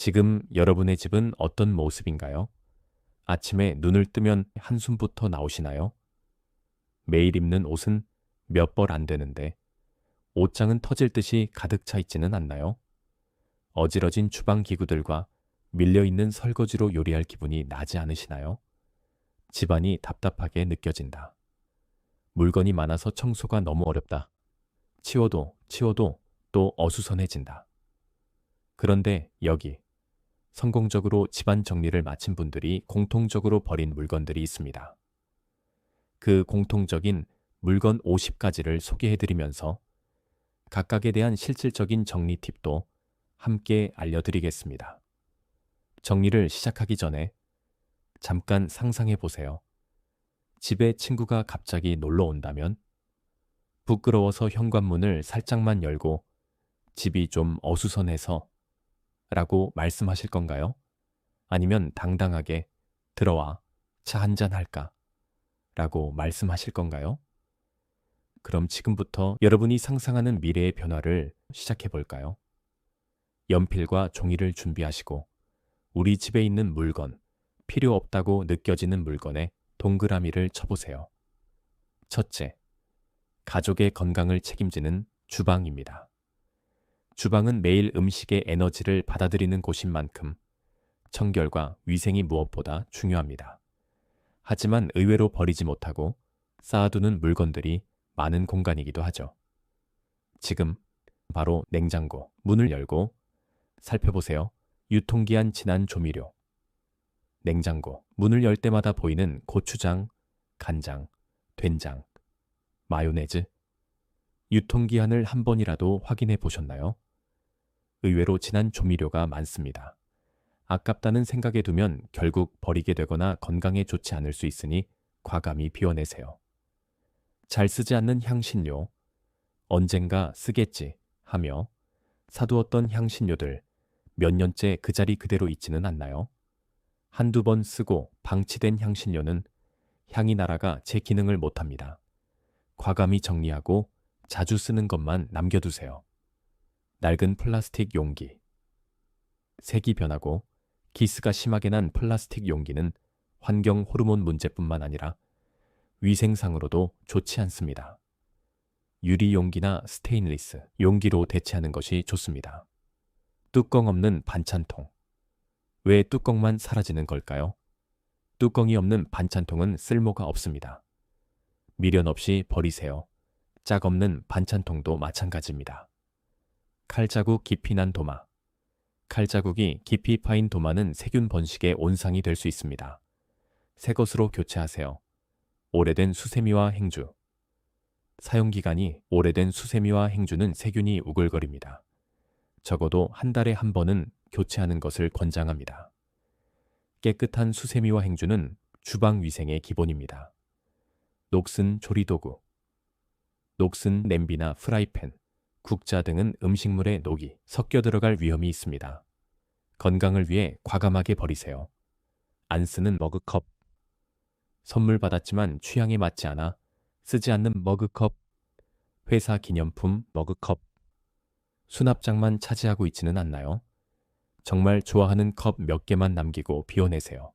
지금 여러분의 집은 어떤 모습인가요? 아침에 눈을 뜨면 한숨부터 나오시나요? 매일 입는 옷은 몇 벌 안 되는데 옷장은 터질 듯이 가득 차 있지는 않나요? 어지러진 주방 기구들과 밀려 있는 설거지로 요리할 기분이 나지 않으시나요? 집안이 답답하게 느껴진다. 물건이 많아서 청소가 너무 어렵다. 치워도 치워도 또 어수선해진다. 그런데 여기 성공적으로 집안 정리를 마친 분들이 공통적으로 버린 물건들이 있습니다. 그 공통적인 물건 50가지를 소개해드리면서 각각에 대한 실질적인 정리 팁도 함께 알려드리겠습니다. 정리를 시작하기 전에 잠깐 상상해 보세요. 집에 친구가 갑자기 놀러 온다면 부끄러워서 현관문을 살짝만 열고 집이 좀 어수선해서 라고 말씀하실 건가요? 아니면 당당하게 들어와 차 한잔 할까? 라고 말씀하실 건가요? 그럼 지금부터 여러분이 상상하는 미래의 변화를 시작해 볼까요? 연필과 종이를 준비하시고 우리 집에 있는 물건, 필요 없다고 느껴지는 물건에 동그라미를 쳐보세요. 첫째, 가족의 건강을 책임지는 주방입니다. 주방은 매일 음식의 에너지를 받아들이는 곳인 만큼 청결과 위생이 무엇보다 중요합니다. 하지만 의외로 버리지 못하고 쌓아두는 물건들이 많은 공간이기도 하죠. 지금 바로 냉장고 문을 열고 살펴보세요. 유통기한 지난 조미료. 냉장고 문을 열 때마다 보이는 고추장, 간장, 된장, 마요네즈. 유통기한을 한 번이라도 확인해 보셨나요? 의외로 진한 조미료가 많습니다. 아깝다는 생각에 두면 결국 버리게 되거나 건강에 좋지 않을 수 있으니 과감히 비워내세요. 잘 쓰지 않는 향신료, 언젠가 쓰겠지 하며 사두었던 향신료들 몇 년째 그 자리 그대로 있지는 않나요? 한두 번 쓰고 방치된 향신료는 향이 날아가 제 기능을 못합니다. 과감히 정리하고 자주 쓰는 것만 남겨두세요. 낡은 플라스틱 용기. 색이 변하고 기스가 심하게 난 플라스틱 용기는 환경 호르몬 문제뿐만 아니라 위생상으로도 좋지 않습니다. 유리 용기나 스테인리스 용기로 대체하는 것이 좋습니다. 뚜껑 없는 반찬통. 왜 뚜껑만 사라지는 걸까요? 뚜껑이 없는 반찬통은 쓸모가 없습니다. 미련 없이 버리세요. 짝 없는 반찬통도 마찬가지입니다. 칼자국 깊이 난 도마. 칼자국이 깊이 파인 도마는 세균 번식의 온상이 될 수 있습니다. 새 것으로 교체하세요. 오래된 수세미와 행주. 사용기간이 오래된 수세미와 행주는 세균이 우글거립니다. 적어도 한 달에 한 번은 교체하는 것을 권장합니다. 깨끗한 수세미와 행주는 주방 위생의 기본입니다. 녹슨 조리도구, 녹슨 냄비나 프라이팬, 국자 등은 음식물에 녹이 섞여 들어갈 위험이 있습니다. 건강을 위해 과감하게 버리세요. 안 쓰는 머그컵. 선물 받았지만 취향에 맞지 않아 쓰지 않는 머그컵. 회사 기념품 머그컵. 수납장만 차지하고 있지는 않나요? 정말 좋아하는 컵 몇 개만 남기고 비워내세요.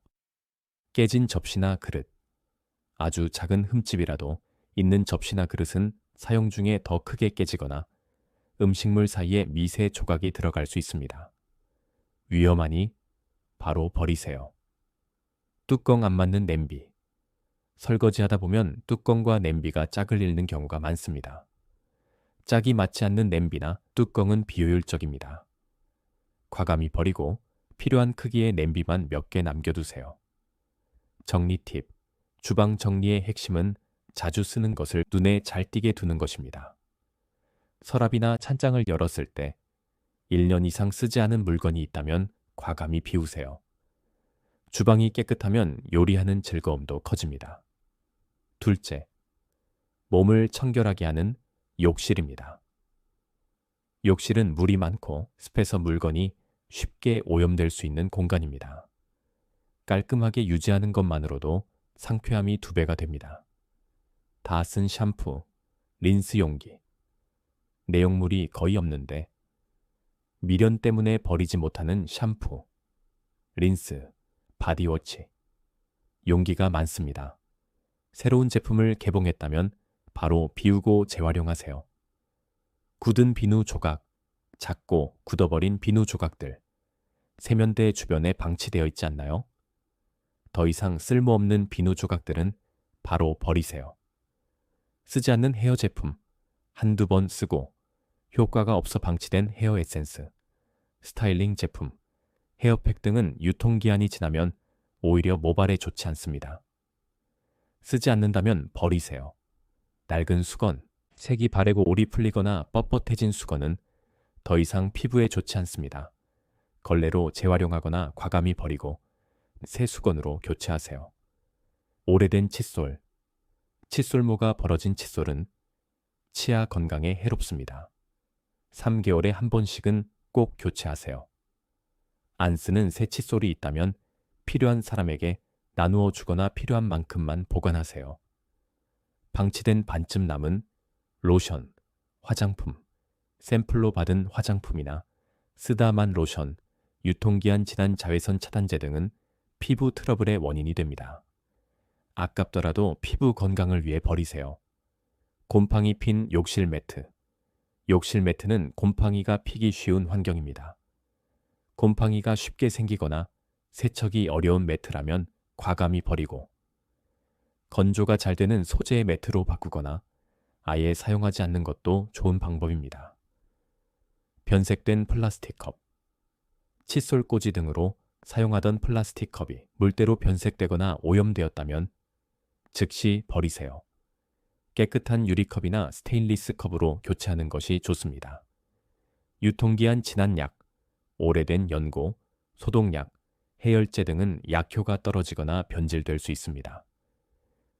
깨진 접시나 그릇. 아주 작은 흠집이라도 있는 접시나 그릇은 사용 중에 더 크게 깨지거나 음식물 사이에 미세 조각이 들어갈 수 있습니다. 위험하니 바로 버리세요. 뚜껑 안 맞는 냄비. 설거지 하다 보면 뚜껑과 냄비가 짝을 잃는 경우가 많습니다. 짝이 맞지 않는 냄비나 뚜껑은 비효율적입니다. 과감히 버리고 필요한 크기의 냄비만 몇 개 남겨두세요. 정리 팁. 주방 정리의 핵심은 자주 쓰는 것을 눈에 잘 띄게 두는 것입니다. 서랍이나 찬장을 열었을 때 1년 이상 쓰지 않은 물건이 있다면 과감히 비우세요. 주방이 깨끗하면 요리하는 즐거움도 커집니다. 둘째, 몸을 청결하게 하는 욕실입니다. 욕실은 물이 많고 습해서 물건이 쉽게 오염될 수 있는 공간입니다. 깔끔하게 유지하는 것만으로도 상쾌함이 두 배가 됩니다. 다 쓴 샴푸, 린스 용기. 내용물이 거의 없는데 미련 때문에 버리지 못하는 샴푸, 린스, 바디워치. 용기가 많습니다. 새로운 제품을 개봉했다면 바로 비우고 재활용하세요. 굳은 비누 조각, 작고 굳어버린 비누 조각들. 세면대 주변에 방치되어 있지 않나요? 더 이상 쓸모없는 비누 조각들은 바로 버리세요. 쓰지 않는 헤어 제품, 한두 번 쓰고 효과가 없어 방치된 헤어 에센스, 스타일링 제품, 헤어팩 등은 유통기한이 지나면 오히려 모발에 좋지 않습니다. 쓰지 않는다면 버리세요. 낡은 수건, 색이 바래고 올이 풀리거나 뻣뻣해진 수건은 더 이상 피부에 좋지 않습니다. 걸레로 재활용하거나 과감히 버리고 새 수건으로 교체하세요. 오래된 칫솔. 칫솔모가 벌어진 칫솔은 치아 건강에 해롭습니다. 3개월에 한 번씩은 꼭 교체하세요. 안 쓰는 새 칫솔이 있다면 필요한 사람에게 나누어 주거나 필요한 만큼만 보관하세요. 방치된 반쯤 남은 로션, 화장품, 샘플로 받은 화장품이나 쓰다만 로션, 유통기한 지난 자외선 차단제 등은 피부 트러블의 원인이 됩니다. 아깝더라도 피부 건강을 위해 버리세요. 곰팡이 핀 욕실 매트. 욕실 매트는 곰팡이가 피기 쉬운 환경입니다. 곰팡이가 쉽게 생기거나 세척이 어려운 매트라면 과감히 버리고 건조가 잘 되는 소재의 매트로 바꾸거나 아예 사용하지 않는 것도 좋은 방법입니다. 변색된 플라스틱 컵, 칫솔 꽂이 등으로 사용하던 플라스틱 컵이 물때로 변색되거나 오염되었다면 즉시 버리세요. 깨끗한 유리컵이나 스테인리스 컵으로 교체하는 것이 좋습니다. 유통기한 지난 약, 오래된 연고, 소독약, 해열제 등은 약효가 떨어지거나 변질될 수 있습니다.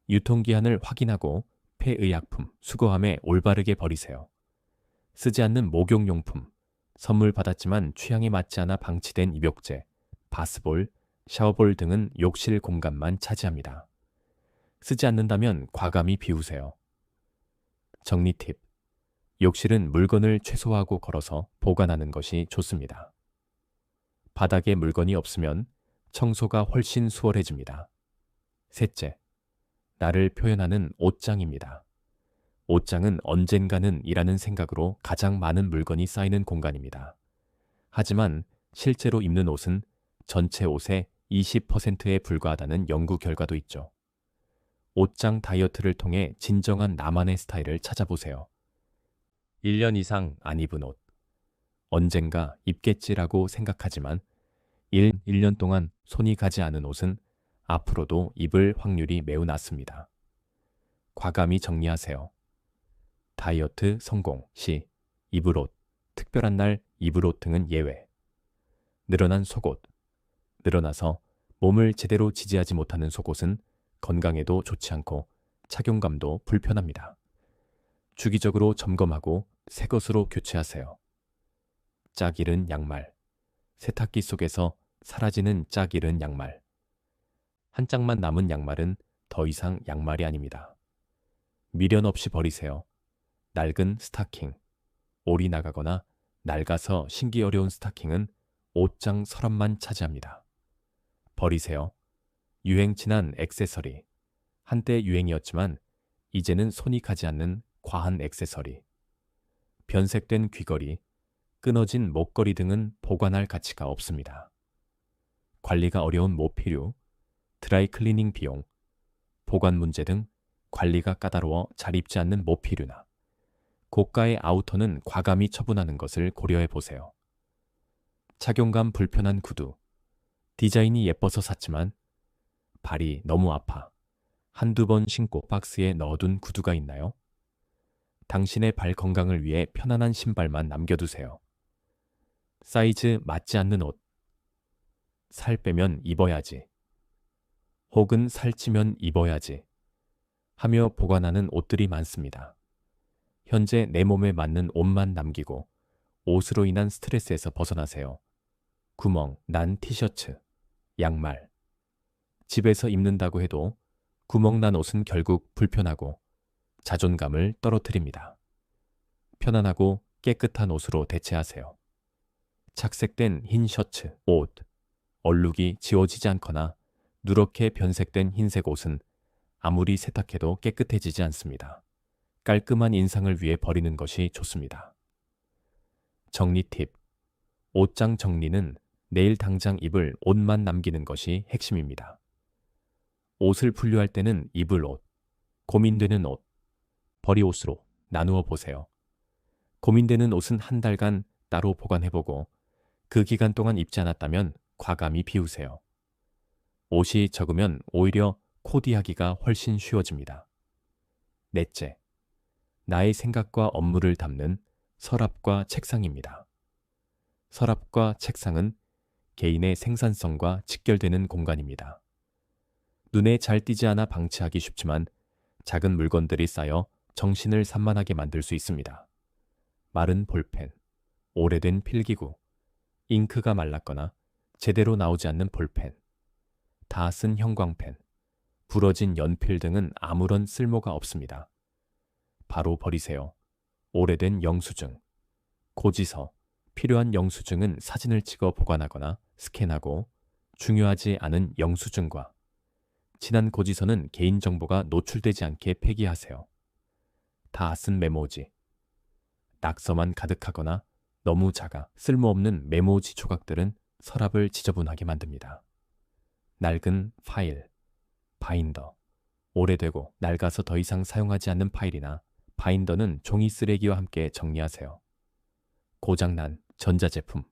유통기한을 확인하고 폐의약품, 수거함에 올바르게 버리세요. 쓰지 않는 목욕용품, 선물 받았지만 취향에 맞지 않아 방치된 입욕제, 바스볼, 샤워볼 등은 욕실 공간만 차지합니다. 쓰지 않는다면 과감히 비우세요. 정리 팁. 욕실은 물건을 최소화하고 걸어서 보관하는 것이 좋습니다. 바닥에 물건이 없으면 청소가 훨씬 수월해집니다. 셋째, 나를 표현하는 옷장입니다. 옷장은 언젠가는 이라는 생각으로 가장 많은 물건이 쌓이는 공간입니다. 하지만 실제로 입는 옷은 전체 옷의 20%에 불과하다는 연구 결과도 있죠. 옷장 다이어트를 통해 진정한 나만의 스타일을 찾아보세요. 1년 이상 안 입은 옷. 언젠가 입겠지라고 생각하지만 1, 1년 동안 손이 가지 않은 옷은 앞으로도 입을 확률이 매우 낮습니다. 과감히 정리하세요. 다이어트 성공 시 입을 옷, 특별한 날 입을 옷 등은 예외. 늘어난 속옷. 늘어나서 몸을 제대로 지지하지 못하는 속옷은 건강에도 좋지 않고 착용감도 불편합니다. 주기적으로 점검하고 새 것으로 교체하세요. 짝 잃은 양말. 세탁기 속에서 사라지는 짝 잃은 양말. 한 짝만 남은 양말은 더 이상 양말이 아닙니다. 미련 없이 버리세요. 낡은 스타킹. 올이 나가거나 낡아서 신기 어려운 스타킹은 옷장 서랍만 차지합니다. 버리세요. 유행 지난 액세서리. 한때 유행이었지만 이제는 손이 가지 않는 과한 액세서리. 변색된 귀걸이, 끊어진 목걸이 등은 보관할 가치가 없습니다. 관리가 어려운 모피류, 드라이 클리닝 비용, 보관 문제 등 관리가 까다로워 잘 입지 않는 모피류나 고가의 아우터는 과감히 처분하는 것을 고려해 보세요. 착용감 불편한 구두. 디자인이 예뻐서 샀지만 발이 너무 아파. 한두 번 신고 박스에 넣어둔 구두가 있나요? 당신의 발 건강을 위해 편안한 신발만 남겨두세요. 사이즈 맞지 않는 옷. 살 빼면 입어야지. 혹은 살찌면 입어야지. 하며 보관하는 옷들이 많습니다. 현재 내 몸에 맞는 옷만 남기고 옷으로 인한 스트레스에서 벗어나세요. 구멍, 난 티셔츠, 양말. 집에서 입는다고 해도 구멍 난 옷은 결국 불편하고 자존감을 떨어뜨립니다. 편안하고 깨끗한 옷으로 대체하세요. 착색된 흰 셔츠, 옷, 얼룩이 지워지지 않거나 누렇게 변색된 흰색 옷은 아무리 세탁해도 깨끗해지지 않습니다. 깔끔한 인상을 위해 버리는 것이 좋습니다. 정리 팁. 옷장 정리는 내일 당장 입을 옷만 남기는 것이 핵심입니다. 옷을 분류할 때는 입을 옷, 고민되는 옷, 버리 옷으로 나누어 보세요. 고민되는 옷은 한 달간 따로 보관해보고 그 기간 동안 입지 않았다면 과감히 비우세요. 옷이 적으면 오히려 코디하기가 훨씬 쉬워집니다. 넷째, 나의 생각과 업무를 담는 서랍과 책상입니다. 서랍과 책상은 개인의 생산성과 직결되는 공간입니다. 눈에 잘 띄지 않아 방치하기 쉽지만 작은 물건들이 쌓여 정신을 산만하게 만들 수 있습니다. 마른 볼펜, 오래된 필기구, 잉크가 말랐거나 제대로 나오지 않는 볼펜, 다 쓴 형광펜, 부러진 연필 등은 아무런 쓸모가 없습니다. 바로 버리세요. 오래된 영수증, 고지서, 필요한 영수증은 사진을 찍어 보관하거나 스캔하고 중요하지 않은 영수증과 지난 고지서는 개인정보가 노출되지 않게 폐기하세요. 다 쓴 메모지. 낙서만 가득하거나 너무 작아 쓸모없는 메모지 조각들은 서랍을 지저분하게 만듭니다. 낡은 파일, 바인더, 오래되고 낡아서 더 이상 사용하지 않는 파일이나 바인더는 종이 쓰레기와 함께 정리하세요. 고장난 전자제품.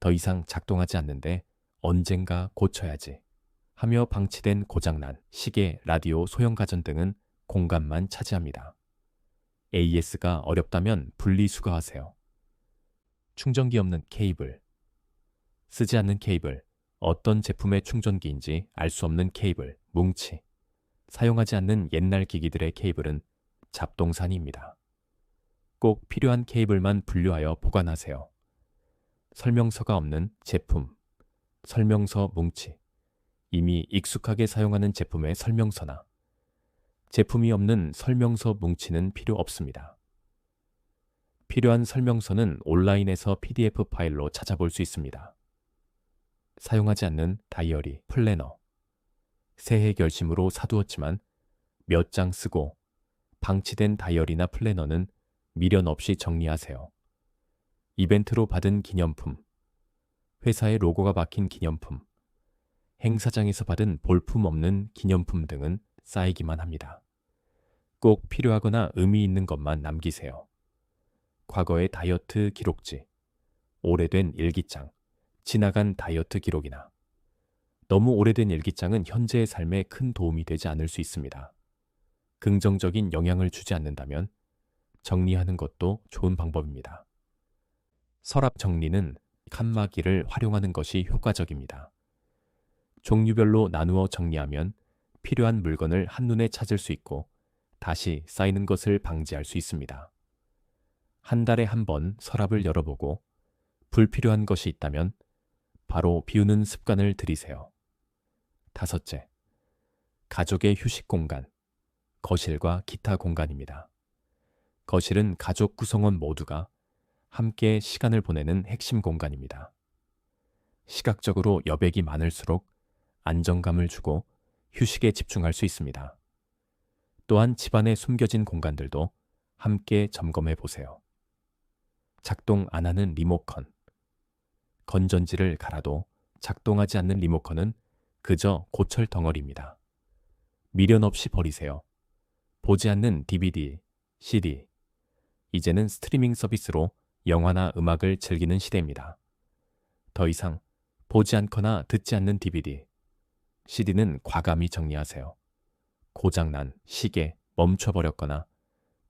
더 이상 작동하지 않는데 언젠가 고쳐야지. 하며 방치된 고장난 시계, 라디오, 소형 가전 등은 공간만 차지합니다. AS가 어렵다면 분리수거하세요. 충전기 없는 케이블. 쓰지 않는 케이블. 어떤 제품의 충전기인지 알 수 없는 케이블, 뭉치. 사용하지 않는 옛날 기기들의 케이블은 잡동사니입니다. 꼭 필요한 케이블만 분류하여 보관하세요. 설명서가 없는 제품, 설명서 뭉치. 이미 익숙하게 사용하는 제품의 설명서나 제품이 없는 설명서 뭉치는 필요 없습니다. 필요한 설명서는 온라인에서 PDF 파일로 찾아볼 수 있습니다. 사용하지 않는 다이어리, 플래너. 새해 결심으로 사두었지만 몇 장 쓰고 방치된 다이어리나 플래너는 미련 없이 정리하세요. 이벤트로 받은 기념품, 회사의 로고가 박힌 기념품, 행사장에서 받은 볼품 없는 기념품 등은 쌓이기만 합니다. 꼭 필요하거나 의미 있는 것만 남기세요. 과거의 다이어트 기록지, 오래된 일기장, 지나간 다이어트 기록이나 너무 오래된 일기장은 현재의 삶에 큰 도움이 되지 않을 수 있습니다. 긍정적인 영향을 주지 않는다면 정리하는 것도 좋은 방법입니다. 서랍 정리는 칸막이를 활용하는 것이 효과적입니다. 종류별로 나누어 정리하면 필요한 물건을 한눈에 찾을 수 있고 다시 쌓이는 것을 방지할 수 있습니다. 한 달에 한 번 서랍을 열어보고 불필요한 것이 있다면 바로 비우는 습관을 들이세요. 다섯째, 가족의 휴식 공간, 거실과 기타 공간입니다. 거실은 가족 구성원 모두가 함께 시간을 보내는 핵심 공간입니다. 시각적으로 여백이 많을수록 안정감을 주고 휴식에 집중할 수 있습니다. 또한 집안에 숨겨진 공간들도 함께 점검해 보세요. 작동 안 하는 리모컨. 건전지를 갈아도 작동하지 않는 리모컨은 그저 고철 덩어리입니다. 미련 없이 버리세요. 보지 않는 DVD, CD. 이제는 스트리밍 서비스로 영화나 음악을 즐기는 시대입니다. 더 이상 보지 않거나 듣지 않는 DVD, CD는 과감히 정리하세요. 고장난 시계 멈춰버렸거나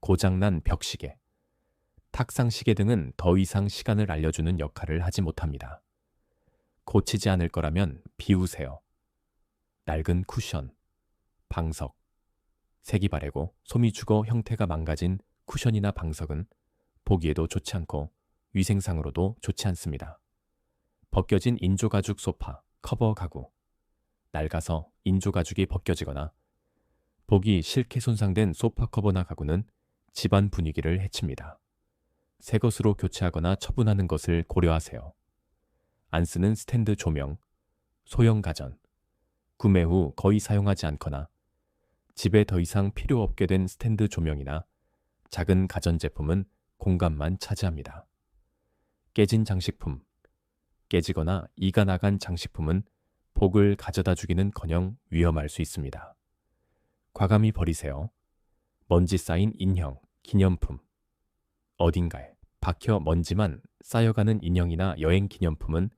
고장난 벽시계, 탁상시계 등은 더 이상 시간을 알려주는 역할을 하지 못합니다. 고치지 않을 거라면 비우세요. 낡은 쿠션, 방석, 색이 바래고 솜이 죽어 형태가 망가진 쿠션이나 방석은 보기에도 좋지 않고 위생상으로도 좋지 않습니다. 벗겨진 인조가죽 소파, 커버 가구, 낡아서 인조가죽이 벗겨지거나 보기 싫게 손상된 소파 커버나 가구는 집안 분위기를 해칩니다. 새 것으로 교체하거나 처분하는 것을 고려하세요. 안 쓰는 스탠드 조명, 소형 가전, 구매 후 거의 사용하지 않거나 집에 더 이상 필요 없게 된 스탠드 조명이나 작은 가전제품은 공간만 차지합니다. 깨진 장식품, 깨지거나 이가 나간 장식품은 복을 가져다 주기는 커녕 위험할 수 있습니다. 과감히 버리세요. 먼지 쌓인 인형, 기념품. 어딘가에 박혀 먼지만 쌓여가는 인형이나 여행 기념품은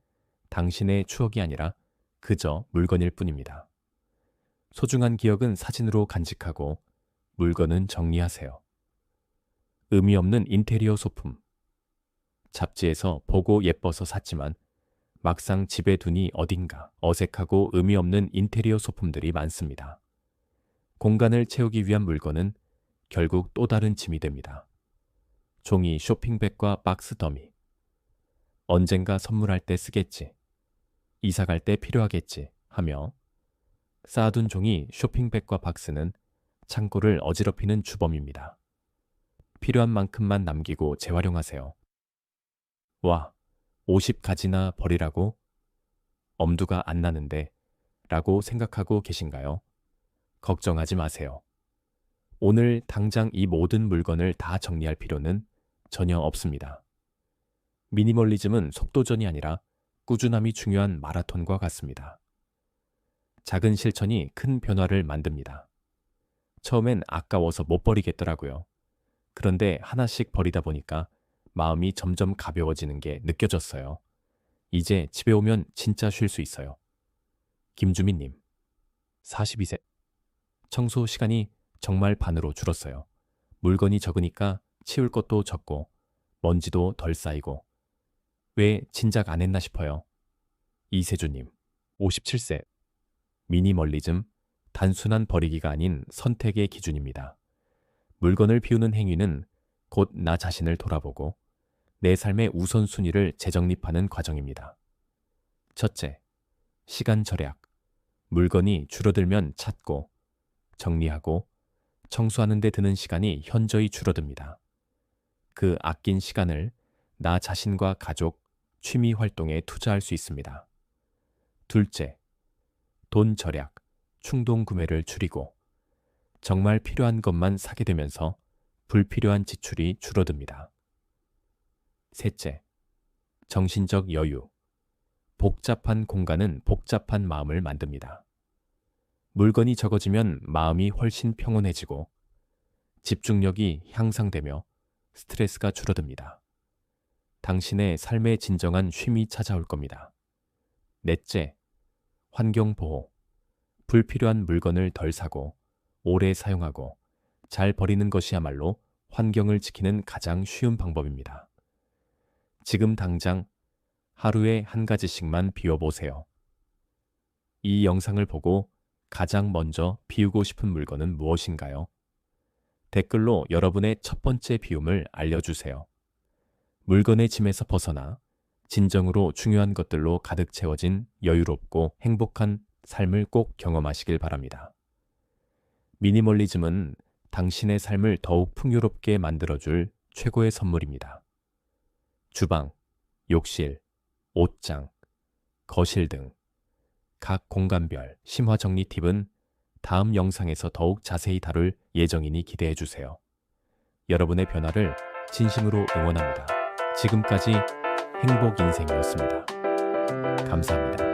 당신의 추억이 아니라 그저 물건일 뿐입니다. 소중한 기억은 사진으로 간직하고 물건은 정리하세요. 의미 없는 인테리어 소품. 잡지에서 보고 예뻐서 샀지만 막상 집에 두니 어딘가 어색하고 의미 없는 인테리어 소품들이 많습니다. 공간을 채우기 위한 물건은 결국 또 다른 짐이 됩니다. 종이 쇼핑백과 박스 더미. 언젠가 선물할 때 쓰겠지. 이사 갈 때 필요하겠지 하며 쌓아둔 종이 쇼핑백과 박스는 창고를 어지럽히는 주범입니다. 필요한 만큼만 남기고 재활용하세요. 와, 50가지나 버리라고? 엄두가 안 나는데 라고 생각하고 계신가요? 걱정하지 마세요. 오늘 당장 이 모든 물건을 다 정리할 필요는 전혀 없습니다. 미니멀리즘은 속도전이 아니라 꾸준함이 중요한 마라톤과 같습니다. 작은 실천이 큰 변화를 만듭니다. 처음엔 아까워서 못 버리겠더라고요. 그런데 하나씩 버리다 보니까 마음이 점점 가벼워지는 게 느껴졌어요. 이제 집에 오면 진짜 쉴 수 있어요. 김주민님, 42세. 청소 시간이 정말 반으로 줄었어요. 물건이 적으니까 치울 것도 적고 먼지도 덜 쌓이고 왜 진작 안 했나 싶어요. 이세주님, 57세. 미니멀리즘, 단순한 버리기가 아닌 선택의 기준입니다. 물건을 비우는 행위는 곧 나 자신을 돌아보고 내 삶의 우선순위를 재정립하는 과정입니다. 첫째, 시간 절약. 물건이 줄어들면 찾고, 정리하고, 청소하는 데 드는 시간이 현저히 줄어듭니다. 그 아낀 시간을 나 자신과 가족, 취미 활동에 투자할 수 있습니다. 둘째, 돈 절약, 충동 구매를 줄이고, 정말 필요한 것만 사게 되면서 불필요한 지출이 줄어듭니다. 셋째, 정신적 여유. 복잡한 공간은 복잡한 마음을 만듭니다. 물건이 적어지면 마음이 훨씬 평온해지고 집중력이 향상되며 스트레스가 줄어듭니다. 당신의 삶의 진정한 쉼이 찾아올 겁니다. 넷째, 환경 보호. 불필요한 물건을 덜 사고 오래 사용하고 잘 버리는 것이야말로 환경을 지키는 가장 쉬운 방법입니다. 지금 당장 하루에 한 가지씩만 비워보세요. 이 영상을 보고 가장 먼저 비우고 싶은 물건은 무엇인가요? 댓글로 여러분의 첫 번째 비움을 알려주세요. 물건의 짐에서 벗어나 진정으로 중요한 것들로 가득 채워진 여유롭고 행복한 삶을 꼭 경험하시길 바랍니다. 미니멀리즘은 당신의 삶을 더욱 풍요롭게 만들어줄 최고의 선물입니다. 주방, 욕실, 옷장, 거실 등 각 공간별 심화 정리 팁은 다음 영상에서 더욱 자세히 다룰 예정이니 기대해 주세요. 여러분의 변화를 진심으로 응원합니다. 지금까지 행복 인생이었습니다. 감사합니다.